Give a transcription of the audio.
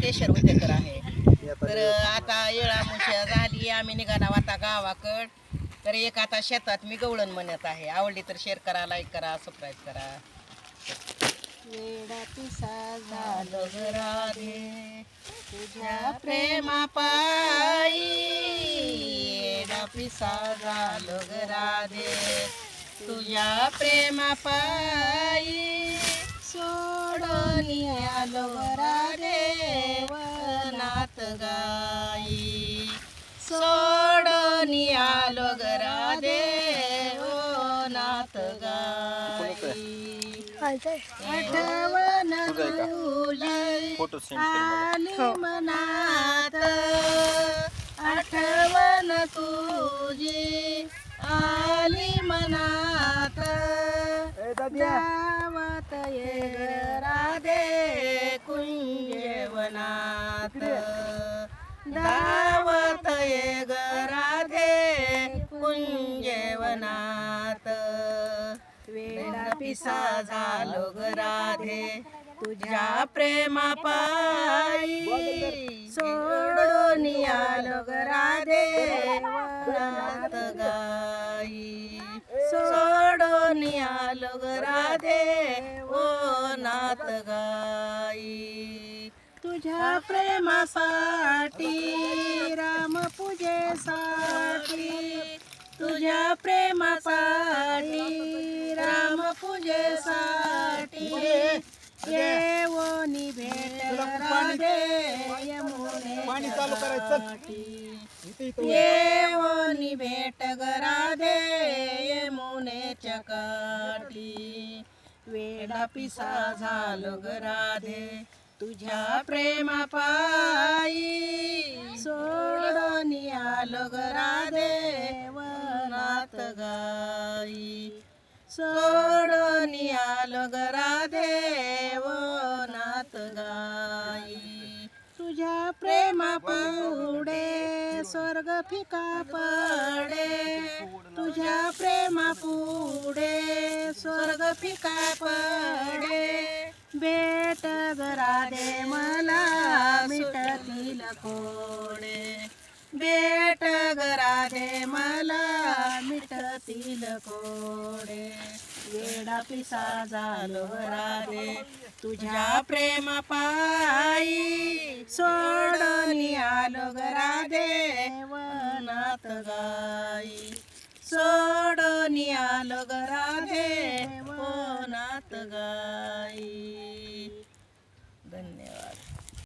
केशर उद्यकर आहे. तर आता येळा मुश्या झाली आम्ही निघाला आता गावाकड. तर एक आता शेतात मी गवळण म्हणत आहे. आवडली तर शेअर करा लाईक करा सबस्क्राईब करा. वेडा पिसा झालो ग राधे तुझ्या प्रेमा पायी पिसा झालो राधे तुझ्या प्रेमा पायी सोडून आलो राधे वनात गाई. सोडून आलो ग राधे वनात गाई. आठवण आली मनात. आठवण तुझी आली मनात. कुंजवनात वेडा पिसा झालो ग राधे तुझ्या प्रेमा पायी सोडून आलो ग राधे नात गाई. सोडून आलो ग राधे नात गाई. तुझ्या प्रेमासाठी राम पूजेसाठी. तुझ्या प्रेमासाठी राम पूजेसाठी येवोनी भेट राधे. यमुनेसाठी येवोनी भेट गराधे यमुनेच्या काठी वेडा पिसा झालो गराधे तुझ्या प्रेमा पायी सोडून आलो गराधे गाई सोडून आलो देवो नात गाई. तुझ्या प्रेमा पुढे स्वर्ग फिका पडे. तुझ्या प्रेमा पुढे स्वर्ग फिका पडे. भेट गराधे मला मिटतील कोडे. बेट गराधे मला मिठतील कोडे. वेडा पिसा झालो राधे तुझ्या प्रेम पायी सोडून आलो गराधे वनात गाई. सोडून आलो गराधे वनात गाई.